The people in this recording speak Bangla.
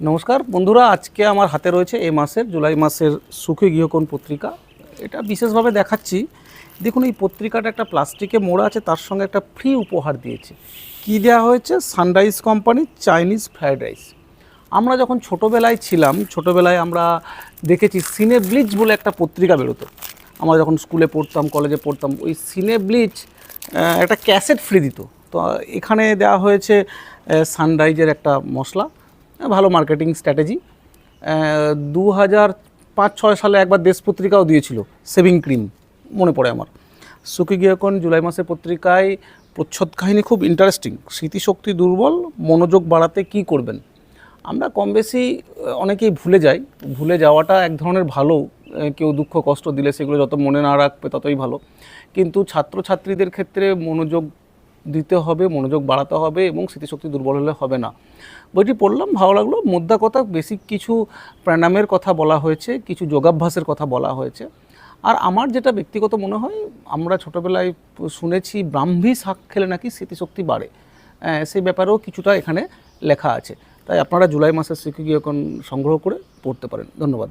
নমস্কার, বন্ধুরা, আজকে আমার হাতে রয়েছে এ মাসের, জুলাই মাসের সুখী গৃহকোণ পত্রিকা। এটা বিশেষভাবে দেখাচ্ছি। দেখুন, এই পত্রিকাটা একটা প্লাস্টিকে মোড়া আছে, তার সঙ্গে একটা ফ্রি উপহার দিয়েছে। কি দেওয়া হয়েছে? সানরাইজ কোম্পানির চাইনিজ ফ্রায়েড রাইস। আমরা যখন ছোটোবেলায় ছিলাম, ছোটোবেলায় আমরা দেখেছি সিনে ব্লিচ বলে একটা পত্রিকা বেরোতো। আমরা যখন স্কুলে পড়তাম, কলেজে পড়তাম, ওই সিনে ব্লিচ একটা ক্যাসেট ফ্রি দিত। তো এখানে দেওয়া হয়েছে সানরাইজের একটা মশলা। ভালো মার্কেটিং স্ট্র্যাটেজি দু হাজার পাঁচ ছয় সালে একবার দেশ পত্রিকাও দিয়েছিল সেভিং ক্রিম মনে পড়ে আমার। সুখী গৃহকোণ জুলাই মাসের পত্রিকায় প্রচ্ছদ কাহিনী খুব ইন্টারেস্টিং স্মৃতিশক্তি দুর্বল, মনোযোগ বাড়াতে কি করবেন? আমরা কম বেশি অনেকেই ভুলে যাই। ভুলে যাওয়াটা এক ধরনের ভালো কেউ দুঃখ কষ্ট দিলে সেগুলো যত মনে না রাখবে ততই ভালো। কিন্তু ছাত্রছাত্রীদের ক্ষেত্রে মনোযোগ দিতে হবে, মনোযোগ বাড়াতে হবে এবং স্মৃতিশক্তি দুর্বল হলে হবে না। বইটি পড়লাম, ভালো লাগল। মোদ্দা কথা বেসিক কিছু প্রাণায়ামের কথা বলা হয়েছে, কিছু যোগাভ্যাসের কথা বলা হয়েছে। আর আমার যেটা ব্যক্তিগত মনে হয়, আমরা ছোটোবেলায় শুনেছি, ব্রাহ্মী শাক খেলে নাকি স্মৃতিশক্তি বাড়ে। সেই ব্যাপারেও কিছুটা এখানে লেখা আছে। তাই আপনারা জুলাই মাসের শিক্ষকীয়কন সংগ্রহ করে পড়তে পারেন। ধন্যবাদ।